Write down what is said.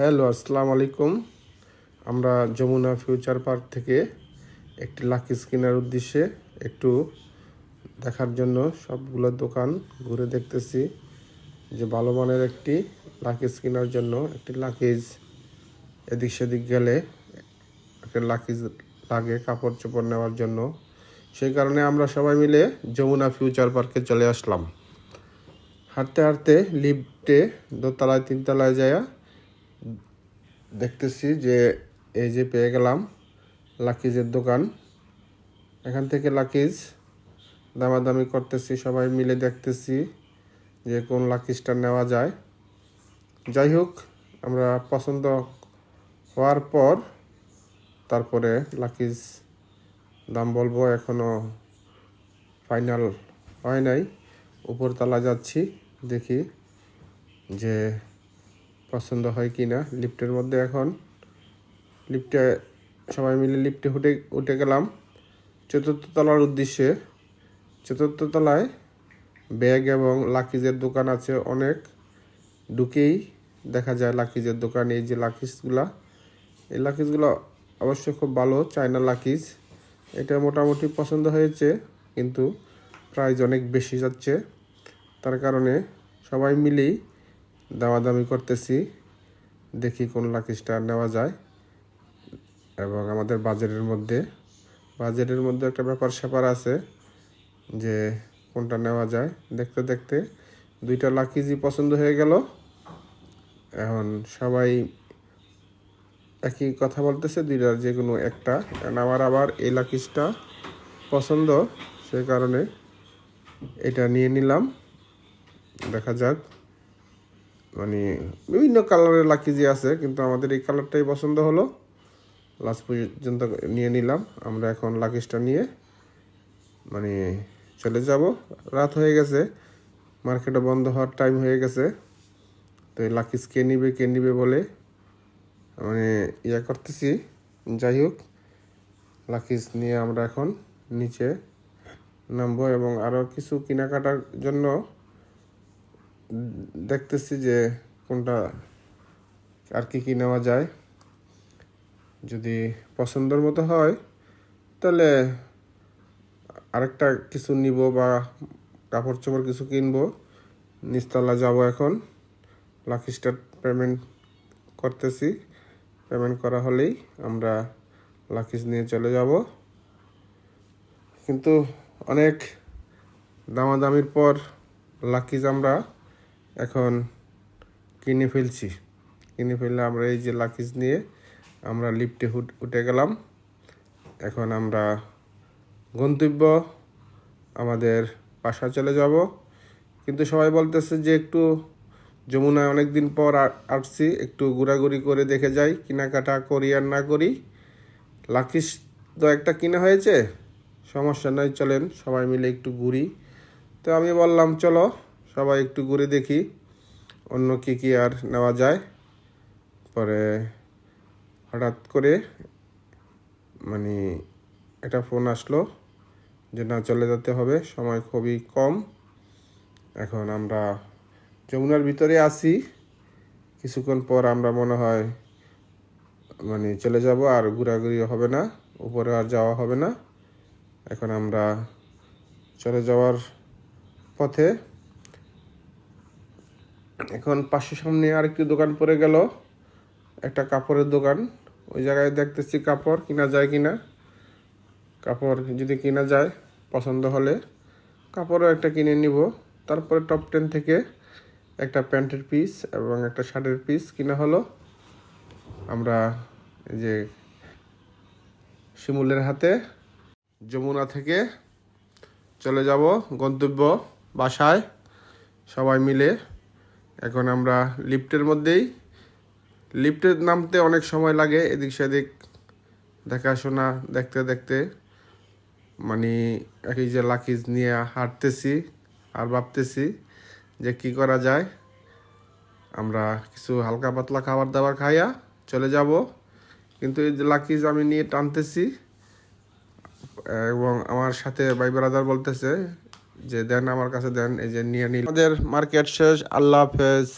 Hello, আসসালামু আলাইকুম। আমরা যমুনা ফিউচার পার্ক থেকে একটি লাকিস কেনার উদ্দেশ্যে একটু দেখার জন্য সবগুলো দোকান ঘুরে দেখতেছি যে ভালো মানের একটি লাকিস কেনার জন্য একটি লাকিজ এদিক সেদিক গেলে একটা লাকিজ লাগে কাপড় চোপড় নেওয়ার জন্য। সেই কারণে আমরা সবাই মিলে যমুনা ফিউচার পার্কে চলে আসলাম। হাঁটতে হাঁটতে লিফটে দোতলায়, তিনতলায় যায় দেখতেছি যে এই যে পেয়ে গেলাম লাকিজের দোকান। এখান থেকে লাকিজ দামাদামি করতেছি, সবাই মিলে দেখতেছি যে কোন লাকিজটা নেওয়া যায়। যাই হোক, আমরা পছন্দ হওয়ার পর তারপরে লাকিজ দাম বলব এখনও ফাইনাল হয় নাই। উপরতলা যাচ্ছি, দেখি যে পছন্দ হয় কি না লিফটের মধ্যে এখন। লিফটে সবাই মিলে লিফটে উঠে উঠে গেলাম। চতুর্থ তলার উদ্দেশ্যে। চতুর্থ তলায় ব্যাগ এবং লাকিজের দোকান আছে অনেক। ঢুকেই দেখা যায় লাকিজের দোকান, এই যে লাকিজগুলা। এই লাকিজগুলো অবশ্য খুব ভালো, চায়না লাকিজ। এটা মোটামুটি পছন্দ হয়েছে, কিন্তু প্রাইস অনেক বেশি যাচ্ছে। তার কারণে সবাই মিলেই দামাদামি করতেছি, দেখি কোন লাকিজটা নেওয়া যায়। এবং আমাদের বাজেটের মধ্যে বাজেটের মধ্যে একটা ব্যাপার স্যাপার আছে যে কোনটা নেওয়া যায়। দেখতে দেখতে দুইটা লাকিজই পছন্দ হয়ে গেল। এখন সবাই একই কথা বলতেছে, দুইটার যে কোনো একটা। কারণ আমার আবার এই লাকিজটা পছন্দ, সে কারণে এটা নিয়ে নিলাম। দেখা যাক। মানে বিভিন্ন কালারের লাকিজি আছে, কিন্তু আমাদের এই কালারটাই পছন্দ হলো। লাস্ট পর্যন্ত নিয়ে নিলাম। আমরা এখন লাকিজটা নিয়ে মানে চলে যাব। রাত হয়ে গেছে। মার্কেটে বন্ধ হওয়ার টাইম হয়ে গেছে। তো এই লাকিজ কে নিবে কে নিবে বলে মানে ইয়া করতেছি। যাই হোক লাকিজ নিয়ে আমরা এখন নিচে নামবো এবং আরও কিছু কেনাকাটার জন্য দেখতেছি যে কোনটা, আর কি কি নেওয়া যায়। যদি পছন্দের মতো হয়, তাহলে আরেকটা কিছু নিব বা কাপড় চোপড় কিছু কিনবো। নিচতলা যাব এখন। লাকি স্টার পেমেন্ট করতেছি। পেমেন্ট করা হলেই আমরা লাকিজ নিয়ে চলে যাব। কিন্তু অনেক দামাদামির পর লাকিজ আমরা এখন কিনে ফেলছি। কিনে ফেললে আমরা এই যে লাকিজ নিয়ে আমরা লিফটে উঠে গেলাম। এখন আমরা গন্তব্য আমাদের বাসা চলে যাব। কিন্তু সবাই বলতেছে যে একটু যমুনায় অনেক দিন পর আসছি, একটু ঘোরাঘুরি করে দেখে যাই, কেনাকাটা করি আর না করি। লাকিস তো একটা কিনা হয়েছে, সমস্যা নয় চলেন সবাই মিলে একটু ঘুরি। তো আমি বললাম, চলো সবাই একটু ঘুরে দেখি অন্য কি কি আর নেওয়া যায়। পরে হঠাৎ করে মানে একটা ফোন আসলো যে, না, চলে যেতে হবে, সময় খুবই কম। এখন আমরা যমুনার ভিতরে আছি। কিছুক্ষণ পর আমরা মনে হয় মানে চলে যাব, আর ঘোরাঘুরি হবে না, উপরে আর যাওয়া হবে না। এখন আমরা চলে যাওয়ার পথে এখন পাশের সামনে আরেকটি দোকান পড়ে গেল। একটা কাপড়ের দোকান। ওই জায়গায় দেখতেছি কাপড়, কিনা যায় কিনা। কাপড় যদি কিনা যায়, পছন্দ হলে কাপড়ও একটা কিনে নিব। তারপরে টপ টেন থেকে একটা প্যান্টের পিস এবং একটা শার্টের পিস কিনা হলো। আমরা যে শিমুলের হাতে যমুনা থেকে চলে যাব গন্তব্য বাসায়। সবাই মিলে এখন আমরা লিফটের মধ্যেই। লিফটে নামতে অনেক সময় লাগে, এদিক সেদিক দেখাশোনা দেখতে দেখতে। মানে এই যে লাকিজ নিয়ে হাঁটতেছি আর ভাবতেছি যে কি করা যায়। আমরা কিছু হালকা পাতলা খাবার দাবার খাইয়া চলে যাব। কিন্তু এই যে লাকিজ আমি নিয়ে টানতেছি, এবং আমার সাথে ভাই ব্রাদার বলতেছে যে দেন আমার কাছে দেন এই যে নিয়ে নিল। আমাদের মার্কেট শেষ আল্লাহ হাফেজ।